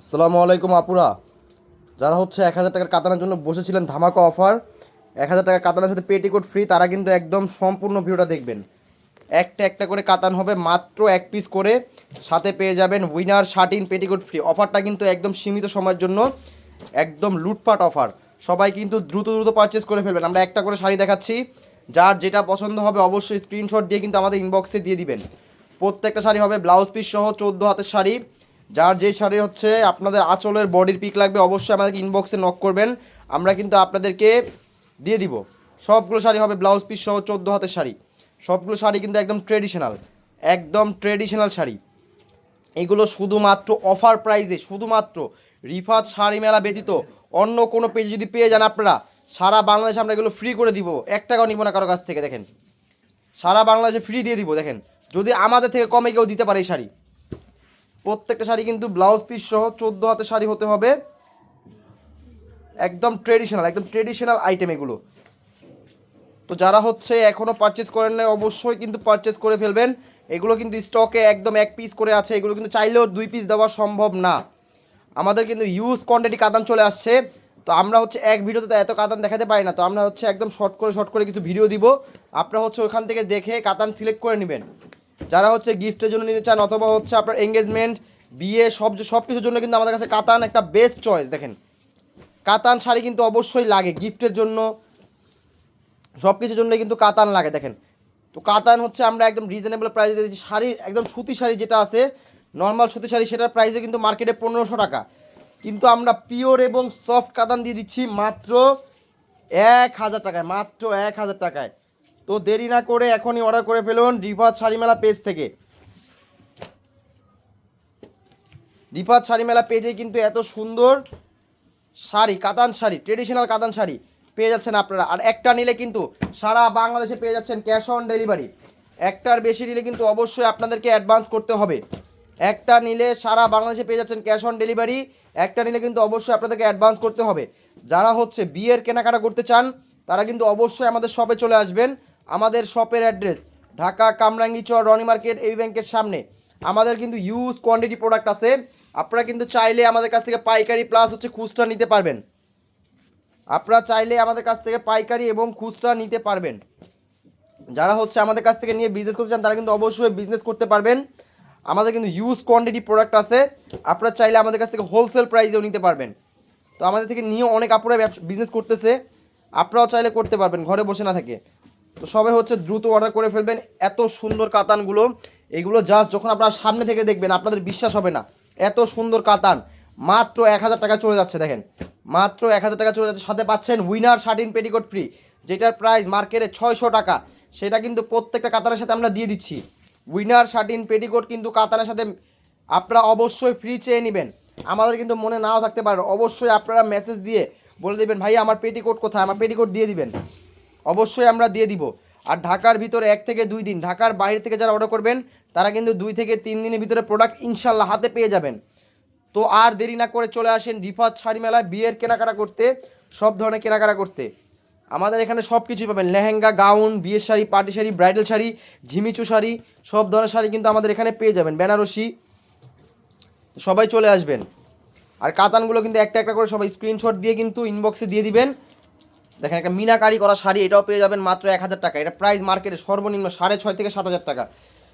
আসসালামু আলাইকুম আপুরা। যারা হচ্ছে এক হাজার টাকার কাতানের জন্য বসেছিলেন ধামাকা অফার, এক হাজার টাকার কাতানের সাথে পেটিকোট ফ্রি তারা কিন্তু একদম সম্পূর্ণ ভিডিওটা দেখবেন। একটা একটা করে কাতান হবে, মাত্র এক পিস করে। সাথে পেয়ে যাবেন উইনার শার্টিন পেটিকোট ফ্রি অফারটা কিন্তু একদম সীমিত সময়ের জন্য, একদম লুটপাট অফার। সবাই কিন্তু দ্রুত দ্রুত পারচেস করে ফেলবেন। আমরা একটা করে শাড়ি দেখাচ্ছি। যার যেটা পছন্দ হবে অবশ্যই স্ক্রিনশট দিয়ে কিন্তু আমাদের ইনবক্সে দিয়ে দিবেন। প্রত্যেকটা শাড়ি হবে ব্লাউজ পিস সহ চোদ্দ হাতের শাড়ি। যার যে শাড়ি হচ্ছে, আপনাদের আঁচলের বডির পিক লাগবে, অবশ্যই আমাদেরকে ইনবক্সে নক করবেন। আমরা কিন্তু আপনাদেরকে দিয়ে দিব। সবগুলো শাড়ি হবে ব্লাউজ পিস সহ চোদ্দ হাতের শাড়ি। সবগুলো শাড়ি কিন্তু একদম ট্রেডিশনাল একদম ট্রেডিশনাল শাড়ি। এগুলো শুধুমাত্র অফার প্রাইজে শুধুমাত্র রিফাত শাড়ি মেলা ব্যতীত অন্য কোনো পেজে যদি পেয়ে যান আপনারা, সারা বাংলাদেশে আমরা এগুলো ফ্রি করে দিব। এক টাকাও নিব না কারও কাছ থেকে, দেখেন। সারা বাংলাদেশে ফ্রি দিয়ে দিব, দেখেন। যদি আমাদের থেকে কমে কেউ দিতে পারে এই শাড়ি। প্রত্যেকটা শাড়ি কিন্তু ব্লাউজ পিস সহ চোদ্দ হাতের শাড়ি হতে হবে। একদম ট্রেডিশনাল একদম ট্রেডিশনাল আইটেম এগুলো। তো যারা হচ্ছে এখনও পারচেস করেন না অবশ্যই কিন্তু পারচেস করে ফেলবেন। এগুলো কিন্তু স্টকে একদম এক পিস করে আছে। এগুলো কিন্তু চাইলেও দুই পিস দেওয়া সম্ভব না। আমাদের কিন্তু ইউজ কোয়ান্টিটি কাতান চলে আসছে। তো আমরা হচ্ছে এক ভিডিওতে তো এত কাতান দেখাতে পারি না। তো আমরা হচ্ছে একদম শর্ট করে শর্ট করে কিছু ভিডিও দিব। আপনারা হচ্ছে ওখান থেকে দেখে কাতান সিলেক্ট করে নেবেন। যারা হচ্ছে গিফটের জন্য নিতে চান অথবা হচ্ছে আপনার এঙ্গেজমেন্ট বিয়ে, সব সব কিছুর জন্য কিন্তু আমাদের কাছে কাতান একটা বেস্ট চয়েস দেখেন। কাতান শাড়ি কিন্তু অবশ্যই লাগে গিফটের জন্য সব কিছুর জন্য কিন্তু কাতান লাগে, দেখেন। তো কাতান হচ্ছে আমরা একদম রিজনেবল প্রাইসে দিয়ে দিচ্ছি শাড়ির একদম সুতি শাড়ি যেটা আছে নর্মাল সুতি শাড়ি, সেটার প্রাইসে কিন্তু মার্কেটে পনেরোশো টাকা। কিন্তু আমরা পিওর এবং সফট কাতান দিয়ে দিচ্ছি মাত্র এক হাজার টাকায়, মাত্র এক হাজার টাকায়। তো দেরি না করে এখনই অর্ডার করে ফেলুন রিফাত শাড়ি মেলা পেজ থেকে। রিফাত শাড়ি মেলা পেজে কিন্তু এত সুন্দর শাড়ি, কাতান শাড়ি ট্রেডিশনাল কাতান শাড়ি পেয়ে যাচ্ছেন আপনারা। আর একটা নিলে কিন্তু সারা বাংলাদেশে পেয়ে যাচ্ছেন ক্যাশ অন ডেলিভারি একটার বেশি নিলে কিন্তু অবশ্যই আপনাদেরকে অ্যাডভান্স করতে হবে। একটা নিলে সারা বাংলাদেশে পেয়ে যাচ্ছেন ক্যাশ অন ডেলিভারি একটা নিলে কিন্তু অবশ্যই আপনাদেরকে অ্যাডভান্স করতে হবে। যারা হচ্ছে বিয়ের কেনাকাটা করতে চান, তারা কিন্তু অবশ্যই আমাদের শপে চলে আসবেন। আমাদের শপের অ্যাড্রেস, ঢাকা কামরাঙ্গি চর রনি মার্কেট, এই ব্যাংকের সামনে। আমাদের কিন্তু ইউজ কোয়ান্টিটি প্রোডাক্ট আছে। আপনারা কিন্তু চাইলে আমাদের কাছ থেকে পাইকারি প্লাস হচ্ছে খুচরা নিতে পারবেন। আপনারা চাইলে আমাদের কাছ থেকে পাইকারি এবং খুচরা নিতে পারবেন। যারা হচ্ছে আমাদের কাছ থেকে নিয়ে বিজনেস করতে চান, তারা কিন্তু অবশ্যই বিজনেস করতে পারবেন। আমাদের কিন্তু ইউজ কোয়ান্টিটি প্রোডাক্ট আছে। আপনারা চাইলে আমাদের কাছ থেকে হোলসেল প্রাইসেও নিতে পারবেন। তো আমাদের থেকে নিয়েও অনেক আপুরা বিজনেস করতেছে। আপনারাও চাইলে করতে পারবেন, ঘরে বসে না থেকে। তো সবাই হচ্ছে দ্রুত অর্ডার করে ফেলবেন। এত সুন্দর কাতানগুলো। এগুলো জাস্ট যখন আপনারা সামনে থেকে দেখবেন, আপনাদের বিশ্বাস হবে না। এত সুন্দর কাতান। মাত্র এক হাজার টাকা চলে যাচ্ছে, দেখেন। মাত্র এক হাজার টাকা চলে যাচ্ছে। সাথে পাচ্ছেন উইনার শার্টিন পেটিকোট ফ্রি যেটার প্রাইস মার্কেটে ছয়শো টাকা। সেটা কিন্তু প্রত্যেকটা কাতানের সাথে আমরা দিয়ে দিচ্ছি। উইনার শার্টিন পেটিকোট কিন্তু কাতানের সাথে আপনারা অবশ্যই ফ্রি চেয়ে নেবেন। আমাদের কিন্তু মনে নাও থাকতে পারে। অবশ্যই আপনারা মেসেজ দিয়ে বলে দেবেন ভাই আমার পেটিকোট কোথায়? আমার পেটিকোট দিয়ে দিবেন। অবশ্যই আমরা দিয়ে দিব। আর ঢাকার ভিতরে এক থেকে দুই দিন, ঢাকার বাইরে থেকে যারা অর্ডার করবেন, তারা কিন্তু দুই থেকে তিন দিনের ভিতরে প্রোডাক্ট ইনশাল্লাহ হাতে পেয়ে যাবেন। তো আর দেরি না করে চলে আসেন রিফাত শাড়ি মেলায় বিয়ের কেনাকাটা করতে, সব ধরনের কেনাকাটা করতে। আমাদের এখানে সব কিছুই পাবেন। লেহেঙ্গা, গাউন, বিয়ের শাড়ি, পার্টি শাড়ি ব্রাইডাল শাড়ি, ঝিমিচু শাড়ি, সব ধরনের শাড়ি কিন্তু আমাদের এখানে পেয়ে যাবেন। বেনারসি, সবাই চলে আসবেন। আর কাতানগুলো কিন্তু একটা একটা করে সবাই স্ক্রিনশট দিয়ে কিন্তু ইনবক্সে দিয়ে দিবেন। দেখেন, একটা মিনাকারি করা শাড়ি, এটাও পেয়ে যাবেন মাত্র এক হাজার টাকা। এটা প্রাইস মার্কেটে সর্বনিম্ন সাড়ে ছয় থেকে সাত হাজার টাকা।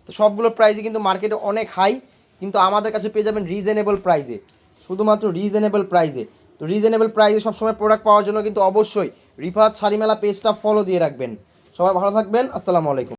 তো সবগুলো প্রাইসই কিন্তু মার্কেটে অনেক হাই কিন্তু আমাদের কাছে পেয়ে যাবেন রিজনেবল প্রাইসে শুধুমাত্র রিজনেবল প্রাইসে তো রিজনেবল প্রাইসে সবসময় প্রোডাক্ট পাওয়ার জন্য কিন্তু অবশ্যই রিফাত শাড়ি মেলা পেজটা ফলো দিয়ে রাখবেন। সবাই ভালো থাকবেন, আসসালামু আলাইকুম।